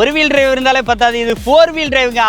ஒரு wheel drive இருந்தாலே பத்தாது. இது ஃபோர் வீல் டிரைவுங்க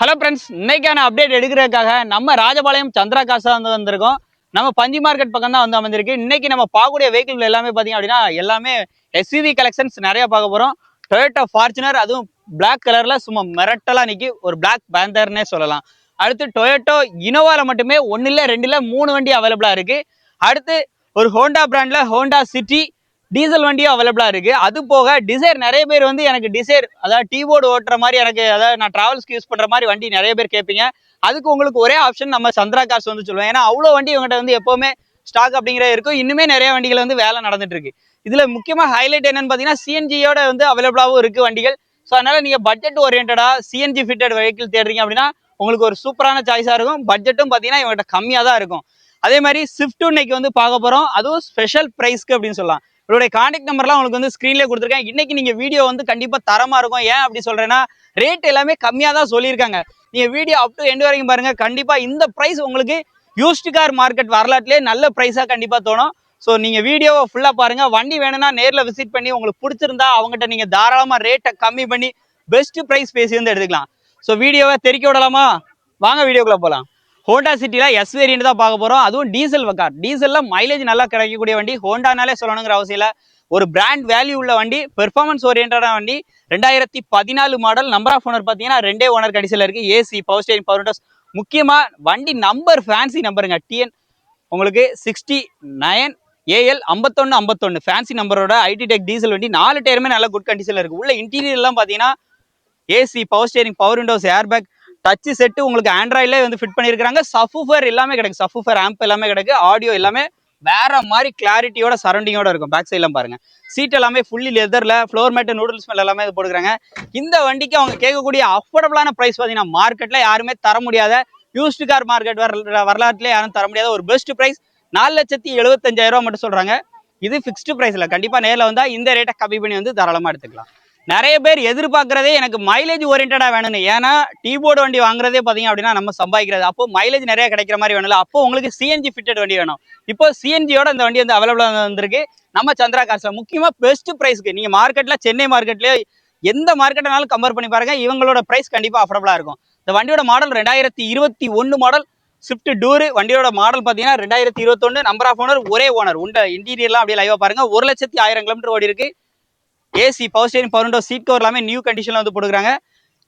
ஹலோ ஃப்ரெண்ட்ஸ் இன்னைக்கான அப்டேட் எடுக்கிறதுக்காக நம்ம ராஜபாளையம் சந்திரா வந்து வந்திருக்கோம். நம்ம பஞ்சு மார்க்கெட் பக்கம் தான் வந்து அமர்ந்திருக்கு இன்னைக்கு நம்ம பார்க்கக்கூடிய வெஹிக்கிள் எல்லாமே பார்த்தீங்க அப்படின்னா எல்லாமே எஸ்யூவி கலெக்ஷன்ஸ் நிறைய பார்க்க போகிறோம் டொயோட்டா ஃபார்ச்சுனர் அதுவும் பிளாக் கலரில் சும்மா மிரட்டலாக நிற்கி ஒரு பிளாக் பேந்தர்னே சொல்லலாம். அடுத்து டொயோட்டோ இனோவால மட்டுமே ஒன்றும் இல்லை ரெண்டு இல்லை மூணு வண்டி அவைலபிளாக இருக்குது அடுத்து ஒரு ஹோண்டா பிராண்டில் ஹோண்டா சிட்டி டீசல் வண்டியும் அவைலபிளாக இருக்குது அது போக டிசைர் நிறைய பேர் வந்து எனக்கு டிசைர் அதாவது டீ போர்டு ஓட்டுற மாதிரி எனக்கு அதாவது நான் ட்ராவல்ஸ்க்கு யூஸ் பண்ணுற மாதிரி வண்டி நிறைய பேர் கேட்பீங்க. அதுக்கு உங்களுக்கு ஒரே ஆப்ஷன் நம்ம சந்திரா காசு வந்து சொல்லுவேன். ஏன்னா அவ்வளோ வண்டி இவங்ககிட்ட வந்து எப்போவுமே ஸ்டாக் அப்படிங்கிறது இருக்கும். இன்னுமே நிறைய வண்டிகள் வந்து வேலை நடந்துட்டு இருக்கு. இதில் முக்கியமாக ஹைலைட் என்னன்னு பார்த்தீங்கன்னா சிஎன்ஜியோட வந்து அவைலபிளாகவும் இருக்குது வண்டிகள். ஸோ அதனால நீங்கள் பட்ஜெட் ஓரியன்டாக சிஎன்ஜி ஃபிட்டட் வெஹிக்கிள் தேடுறீங்க அப்படின்னா உங்களுக்கு ஒரு சூப்பரான சாய்ஸாக இருக்கும். பட்ஜெட்டும் பார்த்தீங்கன்னா இவங்ககிட்ட கம்மியாக தான் இருக்கும். அதே மாதிரி ஸ்விஃப்ட் இன்னைக்கு வந்து பார்க்க போகிறோம் அதுவும் ஸ்பெஷல் ப்ரைஸ்க்கு அப்படின்னு சொல்லலாம். இவருடைய கான்டாக்ட் நம்பர்லாம் உங்களுக்கு வந்து ஸ்க்ரீன்லேயே கொடுத்துருக்கேன். இன்னைக்கு நீங்கள் வீடியோ வந்து கண்டிப்பாக தரமாக இருக்கும். ஏன் அப்படி சொல்கிறேன்னா ரேட் எல்லாமே கம்மியாக தான் சொல்லியிருக்காங்க. நீங்கள் வீடியோ அப் டு எண்டு வரைக்கும் பாருங்கள் கண்டிப்பாக இந்த ப்ரைஸ் உங்களுக்கு யூஸ்டு கார் மார்க்கெட் வரலாற்றுலேயே நல்ல ப்ரைஸாக கண்டிப்பாக தோணும். ஸோ நீங்கள் வீடியோவை ஃபுல்லாக பாருங்கள் வண்டி வேணும்னா நேரில் விசிட் பண்ணி உங்களுக்கு பிடிச்சிருந்தா அவங்ககிட்ட நீங்கள் தாராளமாக ரேட்டை கம்மி பண்ணி பெஸ்ட் ப்ரைஸ் பேசி வந்து எடுத்துக்கலாம். ஸோ வீடியோவை தெறிக்க விடலாமா? வாங்க வீடியோக்குள்ளே போகலாம் ஹோண்டா சிட்டியில் எஸ் வேரியன்ட் தான் பார்க்க போகிறோம் அதுவும் டீசல் கார் டீசலில் மைலேஜ் நல்லா கிடைக்கக்கூடிய வண்டி. ஹோண்டானாலே சொல்லணுங்கிற அவசியம் இல்லை. ஒரு பிராண்ட் வேல்யூ உள்ள வண்டி பெர்ஃபார்மன்ஸ் ஓரியன்டான வண்டி. ரெண்டாயிரத்தி பதினாலு மாடல் நம்பர் ஆஃப் ஓனர் பார்த்தீங்கன்னா ரெண்டே ஓனர் கடைசியில் இருக்குது AC power steering power windows முக்கியமாக வண்டி நம்பர் ஃபேன்சி நம்பருங்க டிஎன் உங்களுக்கு சிக்ஸ்டி நயன் ஏஎல் ஐம்பத்தொன்று ஐம்பத்தொன்று ஃபேன்சி நம்பரோட ஐடி டெக் டீசல் வண்டி. நாலு டயருமே நல்ல குட் கண்டிஷனில் இருக்குது உள்ள இன்டீரியர்லாம் பார்த்தீங்கன்னா AC power steering power windows airbag touch set உங்களுக்கு ஆண்ட்ராய்டிலே வந்து ஃபிட் பண்ணியிருக்காங்க சஃபூஃபர் எல்லாமே கிடைக்கும். சஃபூஃபர் ஆம்ப் எல்லாமே கிடைக்கும். ஆடியோ எல்லாமே வேற மாதிரி கிளாரிட்டியோட சரௌண்டிங்கோட இருக்கும். பேக் சைட்லாம் பாருங்க. சீட் எல்லாமே ஃபுல்லி லெதரில் ஃப்ளோர் மேட்டு நூடுல்ஸ் மேல எல்லாமே இது போட்டுக்கிறாங்க. இந்த வண்டிக்கு அவங்க கேட்கக்கூடிய அஃபோர்டபுளான ப்ரைஸ் பார்த்தீங்கன்னா மார்க்கெட்ல யாருமே தர முடியாத யூஸ்டு கார் மார்க்கெட் வர வரலாற்றுல யாரும் தர முடியாத ஒரு பெஸ்ட் ப்ரைஸ் நாலு லட்சத்தி எழுபத்தஞ்சாயிரம் ரூபா மட்டும் சொல்றாங்க. இது ஃபிக்ஸ்டு ப்ரைஸ்ல கண்டிப்பா நேரில் வந்தா இந்த ரேட்டை கம்மி பண்ணி வந்து தாராளமா எடுத்துக்கலாம். நிறைய பேர் எதிர்பார்க்குறதே எனக்கு மைலேஜ் ஓரியன்டாக வேணும்னு. ஏன்னா டீ போர்டு வண்டி வாங்குறதே பார்த்தீங்க அப்படின்னா நம்ம சம்பாதிக்கிறது. அப்போ மைலேஜ் நிறைய கிடைக்கிற மாதிரி வேணும்ல. அப்போ உங்களுக்கு சிஎன்ஜி ஃபிட்டட் வண்டி வேணும். இப்போ சிஎன்ஜியோட இந்த வண்டி வந்து அவைலபிளாக வந்திருக்கு. நம்ம சந்திரா கார்ஸ்ல முக்கியமா பெஸ்ட் ப்ரைஸ்க்கு நீங்கள் மார்க்கெட்டில் சென்னை மார்க்கெட்லேயே எந்த மார்க்கெட்னாலும் கம்பேர் பண்ணி பாருங்க. இவங்களோட பிரைஸ் கண்டிப்பாக அஃபோர்டபுளாக இருக்கும். இந்த வண்டியோட மாடல் ரெண்டாயிரத்தி இருபத்தி ஒன்னு மாடல் ஸ்விஃப்ட் டூரு வண்டியோட மாடல் பார்த்தீங்கன்னா ரெண்டாயிரத்தி இருபத்தொன்னு நம்பர் ஆஃப் ஓனர் ஒரே ஓனர் உண்ட இன்டீரியர்லாம் அப்படியே லைவாக பாருங்கள் ஒரு லட்சத்தி ஆயிரம் கிலோமீட்டர் ஓடி இருக்கு AC power steering power window seat cover எல்லாமே நியூ கண்டிஷனில் வந்து போட்டுக்கிறாங்க.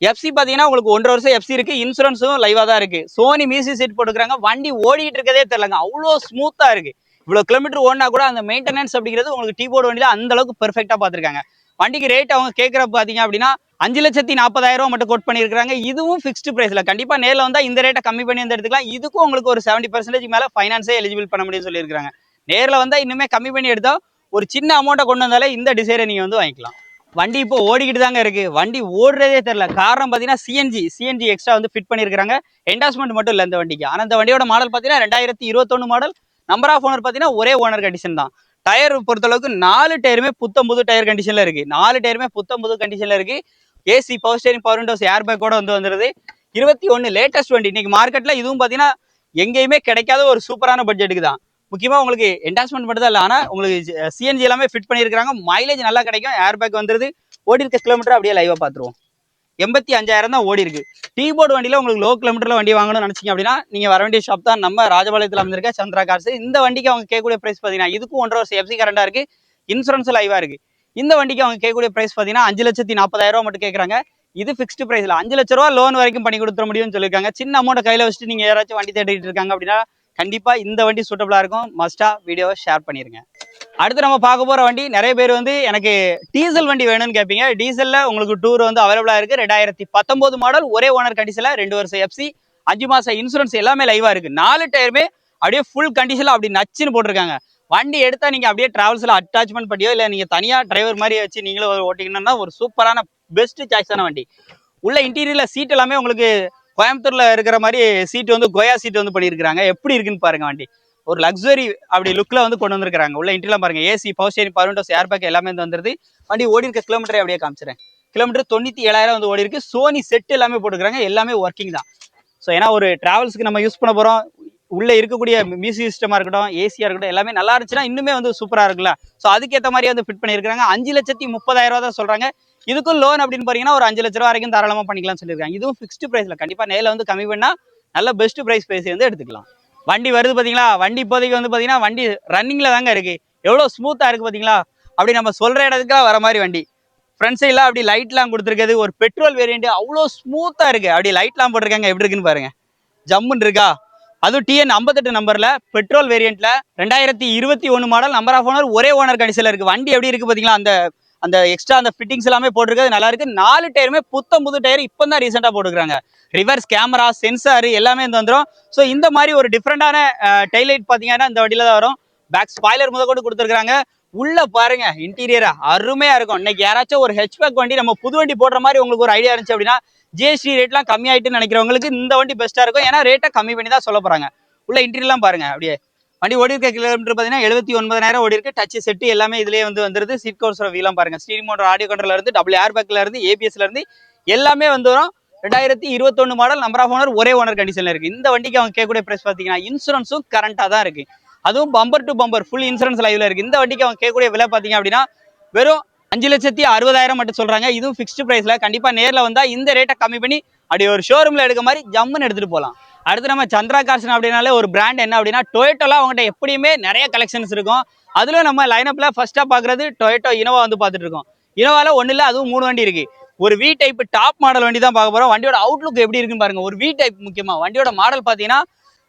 எஃப்சி பார்த்தீங்கன்னா உங்களுக்கு ஒன்றரை வருஷம் எஃப்சி இருக்கு. இன்சூரன்ஸும் லைவாக தான் இருக்கு. சோனி மியூசிக் சீட் போட்டுக்கிறாங்க. வண்டி ஓடிட்டு இருக்கதே தெரியலங்க. அவ்வளோ ஸ்மூத்தா இருக்கு. இவ்வளோ கிலோமீட்டர் ஓடினா கூட அந்த மெயின்டெனன்ஸ் அப்படிங்கிறது உங்களுக்கு டீ போர்டு வண்டியில அந்த அளவுக்கு பெர்ஃபெக்டா பார்த்துருக்காங்க. வண்டிக்கு ரேட் அவங்க கேட்குற பார்த்தீங்க அப்படின்னா அஞ்சு லட்சத்தி நாற்பதாயிரம் ரூபா மட்டும் கோட் பண்ணியிருக்காங்க இதுவும் ஃபிக்ஸ்டு ப்ரைஸில் கண்டிப்பா நேரில் வந்தால் இந்த ரேட்டை கம்மி பண்ணி வந்து எடுத்துக்கலாம். இதுக்கும் உங்களுக்கு ஒரு செவன்ட்டி பர்சன்டேஜ் மேல ஃபைனான்ஸே எலிஜிபிள் பண்ண முடியும்னு சொல்லியிருக்காங்க நேரில் வந்தால் இன்னுமே கம்மி பண்ணி எடுத்தால் ஒரு சின்ன அமௌண்ட்டை கொண்டு வந்தாலே இந்த டிசைரை நீங்க வந்து வாங்கிக்கலாம். வண்டி இப்போ ஓடிக்கிட்டு தாங்க இருக்கு. வண்டி ஓடுறதே தெரில காரணம் பார்த்தீங்கன்னா சிஎன்ஜி சிஎன்ஜி எக்ஸ்ட்ரா வந்து ஃபிட் பண்ணியிருக்காங்க என்டாஸ்மெண்ட் மட்டும் இல்லை இந்த வண்டிக்கு. ஆனால் இந்த வண்டியோட மாடல் பார்த்தீங்கன்னா ரெண்டாயிரத்தி இருபத்தொன்று மாடல் நம்பர் ஆஃப் ஓனர் பார்த்தீங்கன்னா ஒரே ஓனர் கண்டிஷன் தான். டயர் பொறுத்தளவுக்கு நாலு டயருமே புத்தம் புது டயர் கண்டிஷன்ல இருக்கு. நாலு டயருமே புத்தம் புது கண்டிஷன்ல இருக்கு. AC power steering power windows air பேக்கோட வந்து வந்துருது. இருபத்தி ஒன்று லேட்டஸ்ட் வண்டி. இன்னைக்கு மார்க்கெட்ல இதுவும் பார்த்தீங்கன்னா எங்கேயுமே கிடைக்காத ஒரு சூப்பரான பட்ஜெட்டுக்கு தான். முக்கியமாக உங்களுக்கு என்டாஸ்மெண்ட் மட்டும் தான் இல்லை. ஆனால் உங்களுக்கு சிஎன்ஜி எல்லாமே ஃபிட் பண்ணியிருக்காங்க மைலேஜ் நல்லா கிடைக்கும். ஏர் பேக் வந்துருது. ஓடி இருக்க கிலோமீட்டர் அப்படியே லைவாக பார்த்துருவோம் எண்பத்தி அஞ்சாயிரம் தான் ஓடி இருக்கு. டீ போர்டு வண்டியில் உங்களுக்கு லோ கிலோமீட்டரில் வண்டி வாங்கணும்னு நினச்சிங்க அப்படின்னா நீங்கள் வர வேண்டிய ஷாப் தான் நம்ம ராஜபாளையத்தில் வந்திருக்க சந்திரா கார்ஸ் இந்த வண்டிக்கு அவங்க கேட்கக்கூடிய ப்ரைஸ் பார்த்தீங்கன்னா இதுக்கும் ஒன்றரை வருஷம் எஃப்சி கரண்டாக இருக்கு. இன்சூரன்ஸ் லைவாக இருக்கு. இந்த வண்டிக்கு அவங்க கேட்கக்கூடிய ப்ரைஸ் பார்த்தீங்கன்னா அஞ்சு லட்சத்தி நாற்பதாயிரம் ரூபா மட்டும் கேட்குறாங்க. இது ஃபிக்ஸ்டு ப்ரைஸில் அஞ்சு லட்ச ரூபா லோன் வரைக்கும் பண்ணி கொடுத்துட முடியும்னு சொல்லியிருக்காங்க. சின்ன அமௌண்ட்டை கையில் வச்சுட்டு நீங்கள் யாராச்சும் வண்டி தேடிட்டு இருக்காங்க அப்படின்னா கண்டிப்பாக இந்த வண்டி சூட்டபுளாக இருக்கும். மஸ்ட்டாக வீடியோவை ஷேர் பண்ணிடுங்க அடுத்து நம்ம பார்க்க போகிற வண்டி நிறைய பேர் வந்து எனக்கு டீசல் வண்டி வேணும்னு கேட்பீங்க. டீசலில் உங்களுக்கு டூர் வந்து அவைலபிளாக இருக்குது ரெண்டாயிரத்தி பத்தொம்போது மாடல் ஒரே ஓனர் கண்டிஷனில் ரெண்டு வருஷம் எஃப்சி அஞ்சு மாதம் இன்சூரன்ஸ் எல்லாமே லைவாக இருக்குது நாலு டயருமே அப்படியே ஃபுல் கண்டிஷனில் அப்படி நச்சுன்னு போட்டிருக்காங்க. வண்டி எடுத்தால் நீங்கள் அப்படியே ட்ராவல்ஸில் அட்டாச்மெண்ட் பண்ணியோ இல்லை நீங்கள் தனியாக டிரைவர் மாதிரி வச்சு நீங்களும் ஓட்டிங்கன்னா ஒரு சூப்பரான பெஸ்ட் சாய்ஸான வண்டி. உள்ள இன்டீரியரில் சீட் எல்லாமே உங்களுக்கு கோயம்புத்தூரில் இருக்கிற மாதிரி சீட் வந்து கோயா சீட் வந்து பண்ணியிருக்கிறாங்க. எப்படி இருக்குன்னு பாருங்க வண்டி. ஒரு லக்ஸரி அப்படி லுக்கில் வந்து கொண்டு வந்திருக்காங்க உள்ள இன்டீரியர் பாருங்க. AC power steering power windows air bag எல்லாமே வந்து வந்துருது. வண்டி ஓடி இருக்க கிலோமீட்டரை அப்படியே காமிச்சிறேன் கிலோமீட்டர் தொண்ணூற்றி ஏழாயிரம் வந்து ஓடி இருக்கு. சோனி செட் எல்லாமே போட்டுக்கிறாங்க. எல்லாமே ஒர்க்கிங் தான். ஸோ ஏன்னா ஒரு டிராவல்ஸ்க்கு நம்ம யூஸ் பண்ண போறோம். உள்ளே இருக்கக்கூடிய மியூசிக் சிஸ்டமாக இருக்கட்டும் ஏசியா இருக்கட்டும் எல்லாமே நல்லா இருந்துச்சுன்னா இன்னுமே வந்து சூப்பராக இருக்குல்ல ஸோ அதுக்கேற்ற மாதிரி வந்து ஃபிட் பண்ணியிருக்காங்க அஞ்சு லட்சத்தி முப்பதாயிரம் ரூபா தான் சொல்றாங்க. இதுக்கும் லோன் அப்படின்னு பாத்தீங்கன்னா ஒரு அஞ்சு லட்ச ரூபா வரைக்கும் தாராளமா பண்ணிக்கலாம்னு சொல்லியிருக்காங்க. இதுவும் ஃபிக்ஸ்டு பிரைஸ்ல கண்டிப்பா நேரில் வந்து கம்மி பண்ணா நல்ல பெஸ்ட் பிரைஸ் பேசி வந்து எடுத்துக்கலாம். வண்டி வருது பாத்தீங்களா? வண்டி இப்போதைக்கு வந்து பாத்தீங்கன்னா வண்டி ரன்னிங்ல தாங்க இருக்கு. எவ்வளவு ஸ்மூத்தா இருக்கு பாத்தீங்களா? அப்படி நம்ம சொல்ற இடத்துக்கு வர மாதிரி வண்டி. ஃப்ரண்ட் சைடில் அப்படி லைட்லாம் கொடுத்துருக்குது ஒரு பெட்ரோல் வேரியண்ட் அவ்வளோ ஸ்மூத்தா இருக்கு. அப்படி லைட்லாம் போட்டிருக்காங்க. எப்படி இருக்குன்னு பாருங்க. ஜம்முன்னு இருக்கா? அதுவும் டிஎன் ஐம்பத்தெட்டு நம்பர்ல பெட்ரோல் வேரியண்ட்ல ரெண்டாயிரத்தி இருபத்தி ஒன்று மாடல் நம்பர் ஆஃப் ஓனர் ஒரே ஓனர் கண்டிஷன்ல இருக்கு. வண்டி எப்படி இருக்கு பாத்தீங்களா? அந்த அந்த எக்ஸ்ட்ரா அந்த ஃபிட்டிங்ஸ் எல்லாமே போட்டிருக்கிறது நல்லா இருக்கு. நாலு டயருமே புத்தம் புது டயர் இப்போ தான் ரீசெண்டாக போட்டுருக்காங்க ரிவர்ஸ் கேமரா சென்சார் எல்லாமே இந்த வந்துடும் ஸோ இந்த மாதிரி ஒரு டிஃப்ரெண்டான டைலைட் பார்த்தீங்கன்னா இந்த வண்டியில தான் வரும். பேக் ஸ்பாய்லர் முத கொண்டு கொடுத்துருக்காங்க உள்ள பாருங்க இன்டீரியரா அருமையா இருக்கும். இன்னைக்கு யாராச்சும் ஒரு ஹெச்பேக் வண்டி நம்ம புது வண்டி போடுற மாதிரி உங்களுக்கு ஒரு ஐடியா இருந்துச்சு அப்படின்னா ஜிஎஸ்டி ரேட்லாம் கம்மியாயிட்டுன்னு நினைக்கிறவங்களுக்கு இந்த வண்டி பெஸ்ட்டாக இருக்கும். ஏன்னா ரேட்டை கம்மி பண்ணி தான் சொல்ல போறாங்க. உள்ள இன்டீரியர்லாம் பாருங்க அப்படியே. வண்டி ஓடி இருக்க கிலோமீட்டர் பார்த்தீங்கன்னா எழுபத்தி ஒன்பதாயிரம் ஓடி இருக்கு. டச் செட்டு எல்லாமே இதுலயே வந்து வந்துருது. சீட் கவர்ஸோட வீலாம் பாருங்க. ஸ்டீரிங் மோட்டர் ஆடியோ கண்ட்ரோல இருந்து டபுள் ஏர் பேக்ல இருந்து ஏபிஎஸ்ல இருந்து எல்லாமே வந்து வரும். ரெண்டாயிரத்தி இருபத்தொன்னு மாடல் நம்பர் ஆஃப் ஓனர் ஒரே ஓனர் கண்டிஷன்ல இருக்கு. இந்த வண்டிக்கு அவங்க கேட்கக்கூடிய பிரைஸ் பார்த்தீங்கன்னா இன்சூரன்ஸும் கரண்டா தான் இருக்கு. அதுவும் bumper to bumper full insurance லைவ்ல இருக்கு. இந்த வண்டிக்கு அவங்க கேட்கக்கூடிய விலை பார்த்தீங்க அப்படின்னா வெறும் அஞ்சு லட்சத்தி அறுபதாயிரம் மட்டும் சொல்றாங்க. இதுவும் ஃபிக்ஸ்டு பிரைஸ்ல கண்டிப்பா நேர்ல வந்தா இந்த ரேட்டை கம்மி பண்ணி அப்படி ஒரு ஷோரூம்ல எடுக்க மாதிரி ஜம்முன்னு எடுத்துட்டு போகலாம் அடுத்து நம்ம சந்திரா கார்சன் அப்படின்னாலே ஒரு பிராண்ட் என்ன அப்படின்னா டொயேட்டோலாம் அவங்ககிட்ட எப்படியுமே நிறைய கலெக்ஷன்ஸ் இருக்கும். அதுல நம்ம லைனப்ல ஃபர்ஸ்டா பாக்குறது டொயேட்டோ இனோவா வந்து பார்த்துட்டு இருக்கோம். இனோவால ஒன்றும் இல்லை அதுவும் மூணு வண்டி இருக்கு. ஒரு வி டைப் டாப் மாடல் வண்டி தான் பார்க்க போறோம். வண்டியோட அவுட்லுக் எப்படி இருக்குன்னு பாருங்க. ஒரு வி டைப் முக்கியமா. வண்டியோட மாடல் பார்த்தீங்கன்னா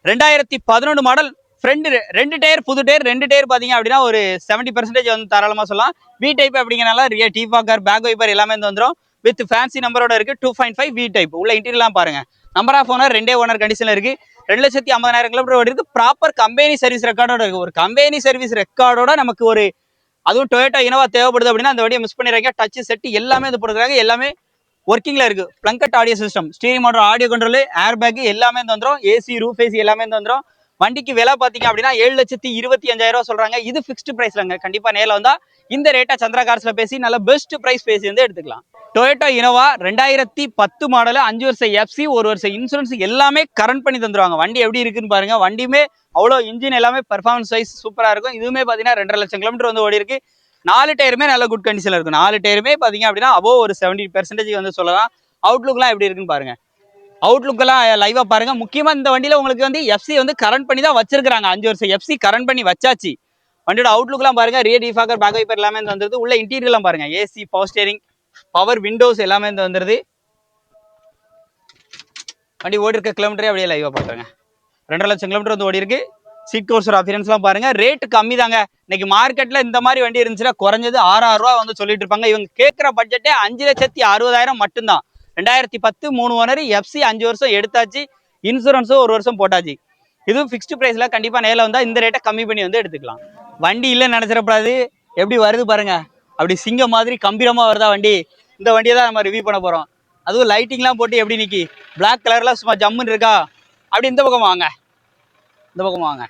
ரெண்டாயிரத்தி பதினொன்று மாடல் ஃப்ரெண்டு ரெண்டு டயர் புது டயர் ரெண்டு டயர் பார்த்தீங்க அப்படின்னா ஒரு செவன்டி பர்சன்டேஜ் வந்து தாராளமாக சொல்லலாம். வி டைப் அப்படிங்கிறனால rear defogger back wiper எல்லாமே வந்து வந்துடும் வித் ஃபேன்சி நம்பரோட இருக்கு two point five V type உள்ள இன்டீரியர்லாம் பாருங்க. நம்பர் ஆஃப் ஓனர் ரெண்டே ஓனர் கண்டிஷன்ல இருக்கு. ரெண்டு லட்சத்தி ஐம்பதாயிரம் கிலோமீட்டர் ஓடி இருக்கு. ப்ராப்பர் கம்பெனி சர்வீஸ் ரெக்கார்டோட இருக்கு. ஒரு கம்பெனி சர்வீஸ் ரெக்கார்டோட நமக்கு ஒரு அதுவும் டொயோட்டோ இனோவா தேவைப்படுது அப்படின்னா அந்த வண்டியை மிஸ் பண்ணிடுறாங்க டச் செட் எல்லாமே இது போட்டுருக்காங்க எல்லாமே ஒர்க்கிங்ல இருக்கு. Blaupunkt audio system steering motor audio control air bag எல்லாமே வந்துடும் ஏசி ரூஃப் ஏசி எல்லாமே வந்துடும் வண்டிக்கு விலை பார்த்தீங்க அப்படின்னா ஏழு லட்சத்தி இருபத்தி அஞ்சாயிரம் ரூபா சொல்றாங்க. இது ஃபிக்ஸ்டு பிரைஸ்லங்க கண்டிப்பா நேரில் வந்தா இந்த ரேட்டா சந்திரா கார்ஸ்ல பேசி நல்ல பெஸ்ட் பிரைஸ் பேசி வந்து எடுத்துக்கலாம். டொயோட்டோ இனோவா ரெண்டாயிரத்தி பத்து மாடல் அஞ்சு வருஷம் எஃப்சி ஒரு வருஷம் இன்சூரன்ஸ் எல்லாமே கரண்ட் பண்ணி தந்துருவாங்க. வண்டி எப்படி இருக்குன்னு பாருங்க. வண்டியுமே அவ்வளோ இன்ஜின் எல்லாமே பர்ஃபார்மன்ஸ் வைஸ் சூப்பரா இருக்கும். இதுவுமே பார்த்தீங்கன்னா ரெண்டரை லட்சம் கிலோமீட்டர் வந்து ஓடி இருக்கு. நாலு டயருமே நல்ல குட் கண்டிஷனில் இருக்கும். நாலு டயருமே பாத்தீங்க அப்படின்னா அபோவ் ஒரு செவன்டி பெர்சன்டேஜ் வந்து சொல்லலாம். அவுட்லுக்லாம் எப்படி இருக்குன்னு பாருங்க. அவுட்லுக்கெல்லாம் லைவாக பாருங்கள் பாருங்க இந்த வண்டியில உங்களுக்கு வந்து எஃப்சி வந்து கரண்ட் பண்ணி தான் வச்சிருக்காங்க அஞ்சு வருஷம் எஃப்சி கரண்ட் பண்ணி வச்சாச்சு. வண்டியோட அவுட்லுக்லாம் பாருங்க. ரியர் டிஃபாக்கர் பேக் வைப்பர் எல்லாமே வந்து வந்துருது. உள்ள இன்டீரியர்லாம் பாருங்க. AC power steering power windows எல்லாமே வந்து வந்துருது. வண்டி ஓடி இருக்க கிலோமீட்டரே அப்படியே லைவாக பார்த்துருங்க ரெண்டரை லட்சம் கிலோமீட்டர் வந்து ஓடி இருக்கு சீட் கோர்ஸோட அஃபியன்ஸ்லாம் பாருங்க. ரேட் கம்மி தாங்க இன்னைக்கு மார்க்கெட்டில் இந்த மாதிரி வண்டி இருந்துச்சுன்னா குறைஞ்சது ஆறாயிரம் ரூபா வந்து சொல்லிட்டு இருப்பாங்க. இவங்க கேட்குற பட்ஜெட்டே அஞ்சு லட்சத்தி அறுபதாயிரம் மட்டும்தான். ரெண்டாயிரத்தி பத்து மூணு ஓனர் எஃப்சி அஞ்சு வருஷம் எடுத்தாச்சு. இன்சூரன்ஸும் ஒரு வருஷம் போட்டாச்சு. இதுவும் ஃபிக்ஸ்டு ப்ரைஸில் கண்டிப்பாக நேரில் வந்தால் இந்த ரேட்டை கம்மி பண்ணி வந்து எடுத்துக்கலாம். வண்டி இல்லைன்னு நினச்சிடப்படாது எப்படி வருது பாருங்க. அப்படி சிங்கம் மாதிரி கம்பீரமாக வருதா வண்டி. இந்த வண்டியை தான் நம்ம ரிவ்யூ பண்ண போகிறோம் அதுவும் லைட்டிங்லாம் போட்டு எப்படி நிற்கி பிளாக் கலரில் சும்மா ஜம்முன்னு இருக்கா? அப்படி இந்த பக்கம் வாங்க. இந்த பக்கம் வாங்க.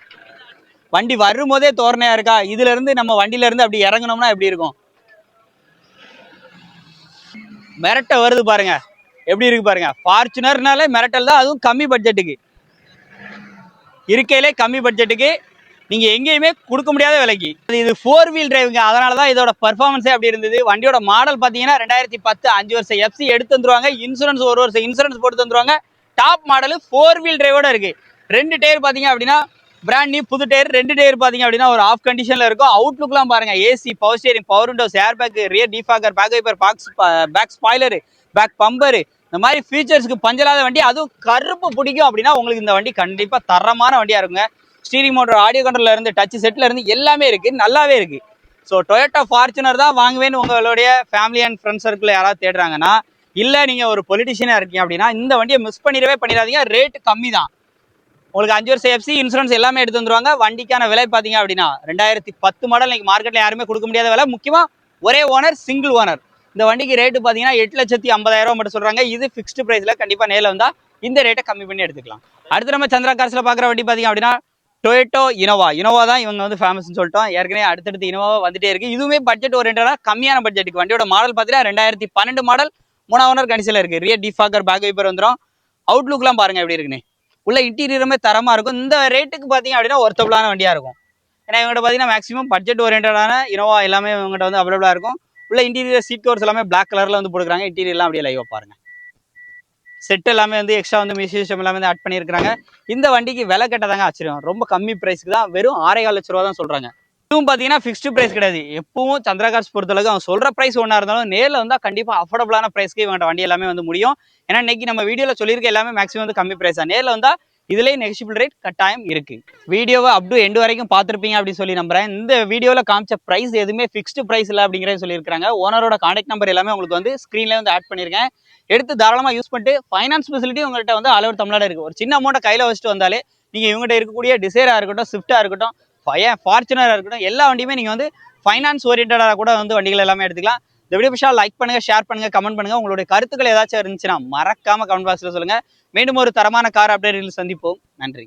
வண்டி வரும்போதே தோரணையாக இருக்கா? இதுலேருந்து நம்ம வண்டியில இருந்து அப்படி இறங்கினோம்னா எப்படி இருக்கும்? மிரட்ட வருது பாருங்கள் எப்படி இருக்கு பாருங்க? ஃபார்ச்சுனர்னாலே மிரட்டல் தான் அதுவும் கம்மி பட்ஜெட்டுக்கு இருக்கையிலே கம்மி பட்ஜெட்டுக்கு நீங்கள் எங்கேயுமே கொடுக்க முடியாத விலைக்கு. அது இது ஃபோர் வீல் டிரைவுங்க அதனால தான் இதோட பர்ஃபார்மன்ஸே அப்படி இருந்தது. வண்டியோட மாடல் பார்த்தீங்கன்னா ரெண்டாயிரத்தி பத்து அஞ்சு வருஷம் எஃப்சி எடுத்து தந்துருவாங்க. இன்சூரன்ஸ் ஒரு வருஷம் இன்சூரன்ஸ் போட்டு தந்துருவாங்க. டாப் மாடல் ஃபோர் வீல் டிரைவோட இருக்கு. ரெண்டு டயர் பார்த்தீங்க அப்படின்னா பிராண்ட் நியூ புது டயர் ரெண்டு டயர் பார்த்தீங்க அப்படின்னா ஒரு ஆஃப் கண்டிஷனில் இருக்கும். அவுட்லுக்லாம் பாருங்க. AC power steering power windows air bag rear defogger back wiper box back spoiler back bumper இந்த மாதிரி ஃபீச்சர்ஸ்க்கு பஞ்சலாத வண்டி அதுவும் கருப்பு பிடிக்கும் அப்படின்னா உங்களுக்கு இந்த வண்டி கண்டிப்பாக தரமான வண்டியாக இருக்குங்க. ஸ்டீரிங் மோட்டர் ஆடியோ கண்ட்ரோல்ல இருந்து டச் செட்டில் இருந்து எல்லாமே இருக்குது நல்லாவே இருக்குது ஸோ டொயோட்டா ஃபார்ச்சுனர் தான் வாங்குவேன்னு உங்களுடைய ஃபேமிலி அண்ட் ஃப்ரெண்ட்ஸ் சர்க்கிள் யாராவது தேடுறாங்கன்னா இல்லை நீங்கள் ஒரு பொலிட்டிஷியனாக இருக்கீங்க அப்படின்னா இந்த வண்டியை மிஸ் பண்ணிடவே பண்ணிடாதீங்க. ரேட்டு கம்மி தான். உங்களுக்கு அஞ்சு வருஷம் எஃப்சி இன்சூரன்ஸ் எல்லாமே எடுத்து வந்துருவாங்க. வண்டிக்கான விலை பார்த்தீங்க அப்படின்னா ரெண்டாயிரத்தி பத்து மாடல் இன்னைக்கு மார்க்கெட்டில் யாருமே கொடுக்க முடியாத விலை. முக்கியமாக ஒரே ஓனர் சிங்கிள் ஓனர் இந்த வண்டிக்கு ரேட்டு பார்த்தீங்கன்னா எட்டு லட்சத்தி ஐம்பதாயிரம் ரூபா மட்டும் சொல்கிறாங்க இது ஃபிக்ஸ்டு ப்ரைஸில் கண்டிப்பாக நேரில் வந்தால் இந்த ரேட்டை கம்மி பண்ணி எடுத்துக்கலாம். அடுத்து நம்ம சந்திரா கார்ஸில் பார்க்குற வண்டி பார்த்தீங்க அப்படின்னா டொயேட்டோ இனோவா இனோவா தான் இவங்க வந்து ஃபேமஸ்னு சொல்லிட்டோம். ஏற்கனவே அடுத்தடுத்து இனோவா வந்துட்டே இருக்கு. இதுவுமே பட்ஜெட் ஓரியன்டாக கம்மியான பட்ஜெட்டுக்கு வண்டியோட மாடல் பார்த்தீங்கன்னா ரெண்டாயிரத்தி பன்னெண்டு மாடல் மூணாவது ஓனர் கண்டிஷனில் இருக்கு. ரியர் டிஃபாக்கர் பேக் வைப்பர் வந்துடும் அவுட்லுக்லாம் பாருங்க எப்படி இருக்குன்னு. உள்ள இன்டீரியருமே தரமா இருக்கும். இந்த ரேட்டுக்கு பார்த்தீங்க அப்படின்னா ஒர்த்தபுளான வண்டியா இருக்கும். ஏன்னா இவங்ககிட்ட பார்த்தீங்கன்னா மேக்ஸிமம் பட்ஜெட் ஓரியன்டான இனோவா எல்லாமே இவங்ககிட்ட வந்து அவைலபிளாக இருக்கும். உள்ள இன்டீரியர் சீட் கவர்ஸ் எல்லாமே பிளாக் கலர்ல வந்து போடுறாங்க இன்டீரியர்லாம் அப்படியே லைவா பாருங்க. செட் எல்லாமே வந்து எக்ஸ்ட்ரா வந்து மியூசிக் சிஸ்டம் எல்லாமே வந்து ஆட் பண்ணியிருக்காங்க இந்த வண்டிக்கு விலை கட்டதாங்க ஆச்சரியம். ரொம்ப கம்மி பிரைஸ்க்கு தான் வெறும் ஆறேகால் லட்ச ரூபா தான் சொல்றாங்க. இதுவும் பார்த்தீங்கன்னா ஃபிக்ஸ்டு பிரைஸ் கிடையாது. எப்பவும் சந்திரகார்ஸ் பொறுத்தளவுக்கு அவங்க சொல்ற பிரைஸ் ஒன்றா இருந்தாலும் நேரில் வந்தால் கண்டிப்பாக அஃபோர்டபுளான ப்ரைஸ்க்கு இவங்க வண்டி எல்லாமே வந்து முடியும். ஏன்னா இன்னைக்கு நம்ம வீடியோவில் சொல்லியிருக்க எல்லாமே மேக்ஸிமம் வந்து கம்மி பிரைஸ் தான். நேரில் வந்தால் இதுலேயே நெகிஷிபிள் ரேட் கட்டாயம் இருக்குது வீடியோவை அப் டு எண்டு வரைக்கும் பார்த்துருப்பீங்க அப்படின்னு சொல்லி நம்புறேன். இந்த வீடியோவில் காமிச்ச ப்ரைஸ் எதுவுமே ஃபிக்ஸ்டு ப்ரைஸ் இல்லை அப்படிங்கிறத சொல்லியிருக்காங்க ஓனரோட காண்டக்ட் நம்பர் எல்லாமே உங்களுக்கு வந்து ஸ்க்ரீனில் வந்து ஆட் பண்ணியிருக்கேன். எடுத்து தாராளமாக யூஸ் பண்ணிட்டு ஃபைனான்ஸ் ஃபெசிலிட்டி உங்கள்கிட்ட வந்து ஆல் ஓவர் தமிழ்நாடு இருக்குது ஒரு சின்ன அமௌண்ட்டை கையில் வச்சுட்டு வந்தாலே நீங்கள் இவங்ககிட்ட இருக்கக்கூடிய டிசைராக இருக்கட்டும் ஸ்விஃப்ட்டாக இருக்கட்டும் ஃபயர் ஃபார்ச்சுனராக இருக்கட்டும் எல்லா வண்டியுமே நீங்கள் வந்து ஃபைனான்ஸ் ஓரியன்டாக கூட வந்து வண்டிகள் எல்லாமே எடுத்துக்கலாம். இந்த வீடியோ பிஷா லைக் பண்ணுங்கள் ஷேர் பண்ணுங்கள் கமெண்ட் பண்ணுங்க. உங்களுடைய கருத்துக்கள் ஏதாச்சும் இருந்துச்சுன்னா மறக்காமல் கமெண்ட் பாக்ஸில் சொல்லுங்க. மீண்டும் ஒரு தரமான கார் அப்டேட்டில் சந்திப்போம். நன்றி.